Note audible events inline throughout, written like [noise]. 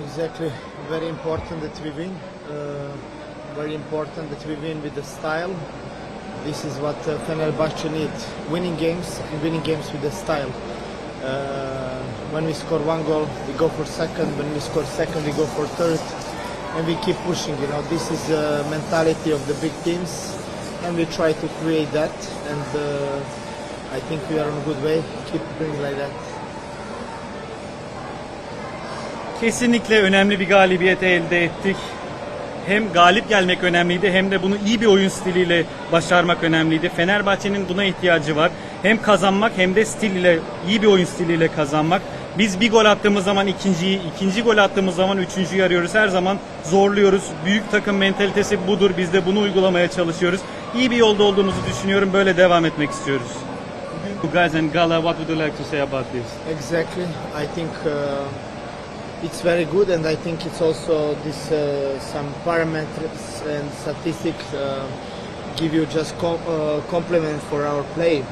Exactly. Very important that we win. Uh, very important that we win with the style. This is what uh, Fenerbahce need. Winning games and winning games with the style. Uh, when we score one goal, we go for second. When we score second, we go for third. And we keep pushing. You know, this is the mentality of the big teams, and we try to create that. And uh, I think we are on a good way. Keep doing like that. Kesinlikle önemli bir galibiyet elde ettik. Hem galip gelmek önemliydi hem de bunu iyi bir oyun stiliyle başarmak önemliydi. Fenerbahçe'nin buna ihtiyacı var. Hem kazanmak hem de stil ile iyi bir oyun stiliyle kazanmak. Biz bir gol attığımız zaman ikinciyi, ikinci gol attığımız zaman üçüncüyü arıyoruz. Her zaman zorluyoruz. Büyük takım mentalitesi budur. Biz de bunu uygulamaya çalışıyoruz. İyi bir yolda olduğumuzu düşünüyorum. Böyle devam etmek istiyoruz. You guys and Gala, what would you like to say about this? Exactly. I think uh, it's very good, and I think it's also this uh, some parameters and statistics uh, give you just com- uh, compliment for our play.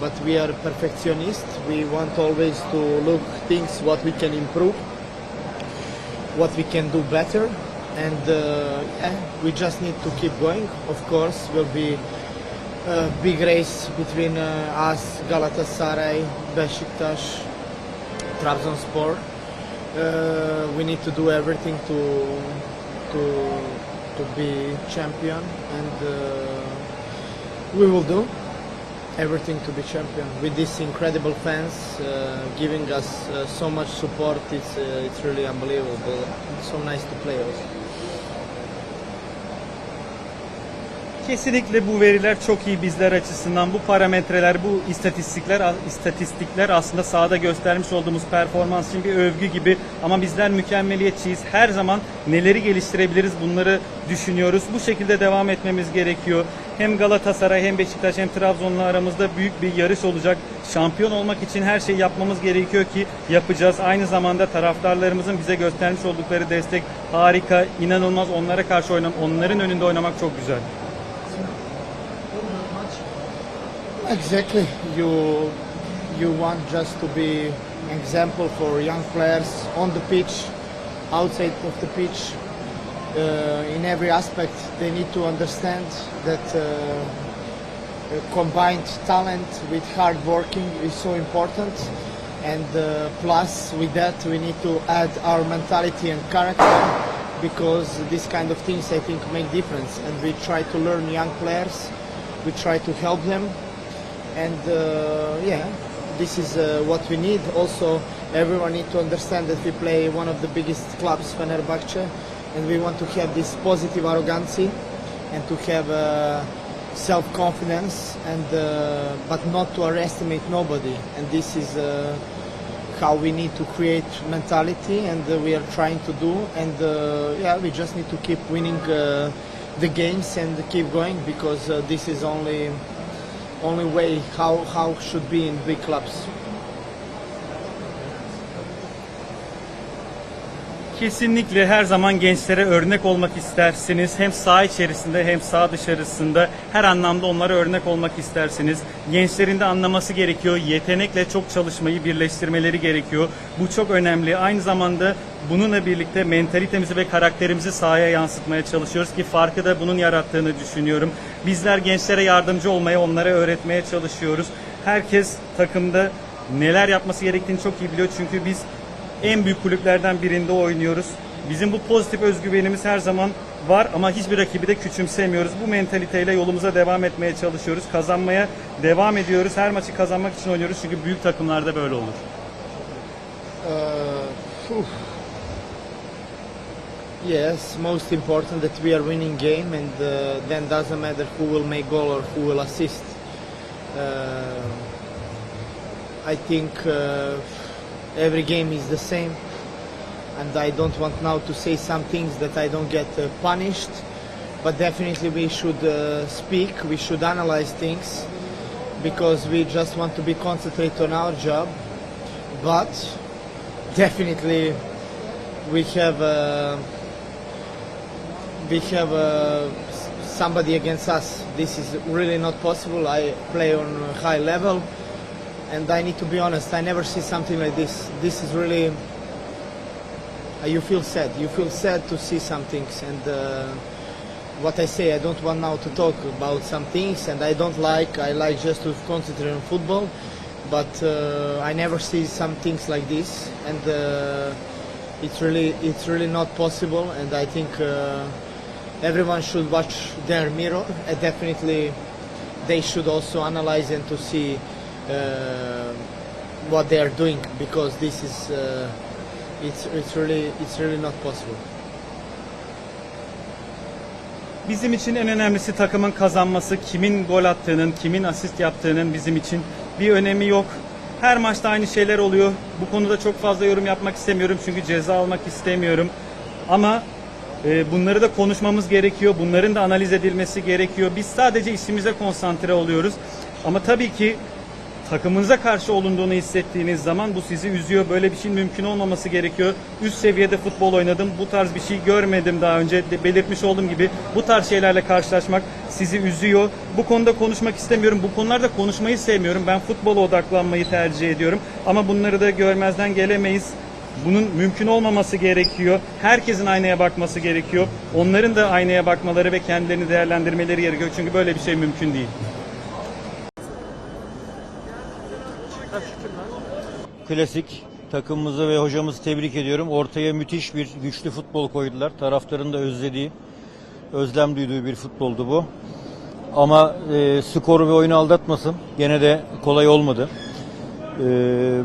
But we are perfectionists. We want always to look things what we can improve, what we can do better, and uh, yeah, we just need to keep going. Of course, will be a big race between uh, us, Galatasaray, Besiktas, Trabzonspor. Uh, we need to do everything to to to be champion, and uh, we will do everything to be champion. With these incredible fans uh, giving us uh, so much support, it's uh, it's really unbelievable. It's so nice to play also. Kesinlikle bu veriler çok iyi bizler açısından. Bu parametreler, bu istatistikler istatistikler aslında sahada göstermiş olduğumuz performans için bir övgü gibi. Ama bizler mükemmeliyetçiyiz. Her zaman neleri geliştirebiliriz bunları düşünüyoruz. Bu şekilde devam etmemiz gerekiyor. Hem Galatasaray hem Beşiktaş hem Trabzon'la aramızda büyük bir yarış olacak. Şampiyon olmak için her şeyi yapmamız gerekiyor ki yapacağız. Aynı zamanda taraftarlarımızın bize göstermiş oldukları destek harika, inanılmaz. Onlara karşı oynam, onların önünde oynamak çok güzel. Exactly. You you want just to be an example for young players on the pitch, outside of the pitch. Uh, in every aspect, they need to understand that uh, uh, combined talent with hard working is so important. And uh, plus, with that, we need to add our mentality and character because these kind of things, I think, make difference. And we try to learn young players. We try to help them and uh, yeah this is uh, what we need. Also everyone need to understand that we play one of the biggest clubs Fenerbahce and we want to have this positive arrogancy and to have uh, self-confidence and uh, but not to underestimate nobody. And this is uh, how we need to create mentality and uh, we are trying to do. And yeah we just need to keep winning the games and keep going because this is only only way how how should be in big clubs. Kesinlikle her zaman gençlere örnek olmak istersiniz. Hem saha içerisinde hem saha dışarısında her anlamda onlara örnek olmak istersiniz. Gençlerin de anlaması gerekiyor. Yetenekle çok çalışmayı birleştirmeleri gerekiyor. Bu çok önemli. Aynı zamanda bununla birlikte mentalitemizi ve karakterimizi sahaya yansıtmaya çalışıyoruz ki farkı da bunun yarattığını düşünüyorum. Bizler gençlere yardımcı olmaya, onlara öğretmeye çalışıyoruz. Herkes takımda neler yapması gerektiğini çok iyi biliyor. Çünkü biz en büyük kulüplerden birinde oynuyoruz. Bizim bu pozitif özgüvenimiz her zaman var ama hiçbir rakibi de küçümsemiyoruz. Bu mentaliteyle yolumuza devam etmeye çalışıyoruz. Kazanmaya devam ediyoruz. Her maçı kazanmak için oynuyoruz çünkü büyük takımlarda böyle olur. Uh, yes, most important that we are winning game, and uh, then doesn't matter who will make goal or who will assist. Uh, I think uh, every game is the same, and I don't want now to say some things that I don't get uh, punished. But definitely we should uh, speak, we should analyze things, because we just want to be concentrate on our job. But definitely we have uh, we have uh, somebody against us. This is really not possible. I play on a high level, and I need to be honest. I never see something like this. This is really uh, you feel sad. You feel sad to see some things, and uh, what I say, I don't want now to talk about some things, and I don't like. I like just to concentrate on football, but uh, I never see some things like this, and uh, it's really, it's really not possible. And I think uh, everyone should watch their mirror. [laughs] Definitely, they should also analyze and to see what they are doing because this is. Uh, it's, it's really it's really not possible. Bizim için en önemlisi takımın kazanması. Kimin gol attığının, kimin asist yaptığının bizim için bir önemi yok. Her maçta aynı şeyler oluyor. Bu konuda çok fazla yorum yapmak istemiyorum çünkü ceza almak istemiyorum. Ama e, bunları da konuşmamız gerekiyor. Bunların da analiz edilmesi gerekiyor. Biz sadece işimize konsantre oluyoruz. Ama tabii ki takımınıza karşı olunduğunu hissettiğiniz zaman bu sizi üzüyor. Böyle bir şeyin mümkün olmaması gerekiyor. Üst seviyede futbol oynadım. Bu tarz bir şey görmedim daha önce. Belirtmiş olduğum gibi bu tarz şeylerle karşılaşmak sizi üzüyor. Bu konuda konuşmak istemiyorum. Bu konularda konuşmayı sevmiyorum. Ben futbola odaklanmayı tercih ediyorum. Ama bunları da görmezden gelemeyiz. Bunun mümkün olmaması gerekiyor. Herkesin aynaya bakması gerekiyor. Onların da aynaya bakmaları ve kendilerini değerlendirmeleri gerekiyor. Çünkü böyle bir şey mümkün değil. Klasik takımımızı ve hocamızı tebrik ediyorum. Ortaya müthiş bir güçlü futbol koydular. Taraftarın da özlediği, özlem duyduğu bir futboldu bu. Ama e, skoru ve oyunu aldatmasın. Gene de kolay olmadı. E,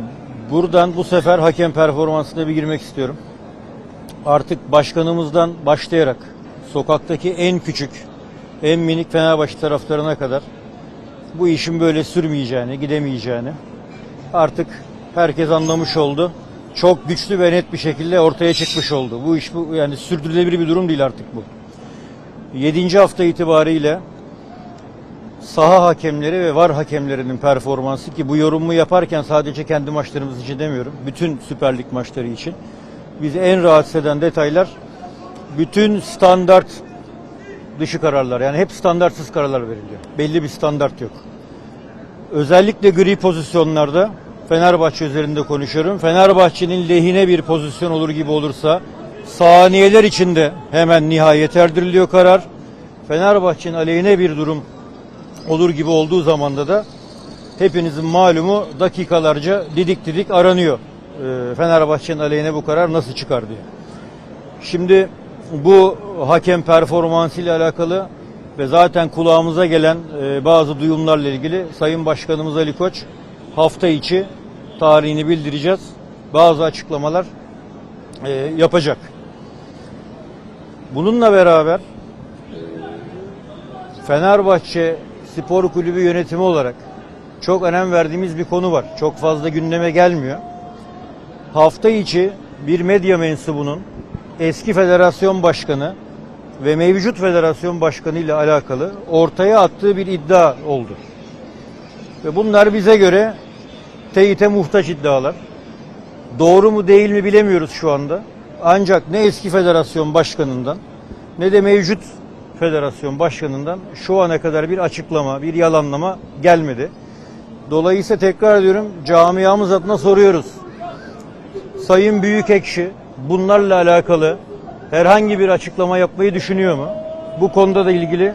buradan bu sefer hakem performansına bir girmek istiyorum. Artık başkanımızdan başlayarak sokaktaki en küçük, en minik Fenerbahçe taraftarına kadar bu işin böyle sürmeyeceğini, gidemeyeceğini artık herkes anlamış oldu. Çok güçlü ve net bir şekilde ortaya çıkmış oldu. Bu iş bu yani sürdürülebilir bir durum değil artık bu. 7. hafta itibariyle saha hakemleri ve var hakemlerinin performansı ki bu yorumu yaparken sadece kendi maçlarımız için demiyorum. Bütün Süper Lig maçları için. Bizi en rahatsız eden detaylar bütün standart dışı kararlar. Yani hep standartsız kararlar veriliyor. Belli bir standart yok. Özellikle gri pozisyonlarda Fenerbahçe üzerinde konuşuyorum. Fenerbahçe'nin lehine bir pozisyon olur gibi olursa saniyeler içinde hemen nihayet erdiriliyor karar. Fenerbahçe'nin aleyhine bir durum olur gibi olduğu zamanda da hepinizin malumu dakikalarca didik didik aranıyor. Ee, Fenerbahçe'nin aleyhine bu karar nasıl çıkar diye. Şimdi bu hakem performansı ile alakalı ve zaten kulağımıza gelen e, bazı duyumlarla ilgili Sayın Başkanımız Ali Koç hafta içi tarihini bildireceğiz. Bazı açıklamalar e, yapacak. Bununla beraber e, Fenerbahçe Spor Kulübü yönetimi olarak çok önem verdiğimiz bir konu var. Çok fazla gündeme gelmiyor. Hafta içi bir medya mensubunun eski federasyon başkanı ve mevcut federasyon başkanı ile alakalı ortaya attığı bir iddia oldu. Ve bunlar bize göre teyite muhtaç iddialar. Doğru mu değil mi bilemiyoruz şu anda. Ancak ne eski federasyon başkanından ne de mevcut federasyon başkanından şu ana kadar bir açıklama, bir yalanlama gelmedi. Dolayısıyla tekrar ediyorum camiamız adına soruyoruz. Sayın Büyükekşi bunlarla alakalı herhangi bir açıklama yapmayı düşünüyor mu? Bu konuda da ilgili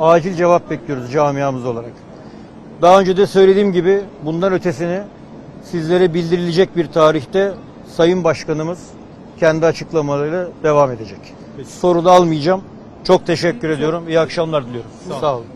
acil cevap bekliyoruz camiamız olarak. Daha önce de söylediğim gibi bundan ötesini sizlere bildirilecek bir tarihte Sayın Başkanımız kendi açıklamalarıyla devam edecek. Soru da almayacağım. Çok teşekkür ediyorum. İyi akşamlar diliyorum. Sağ olun.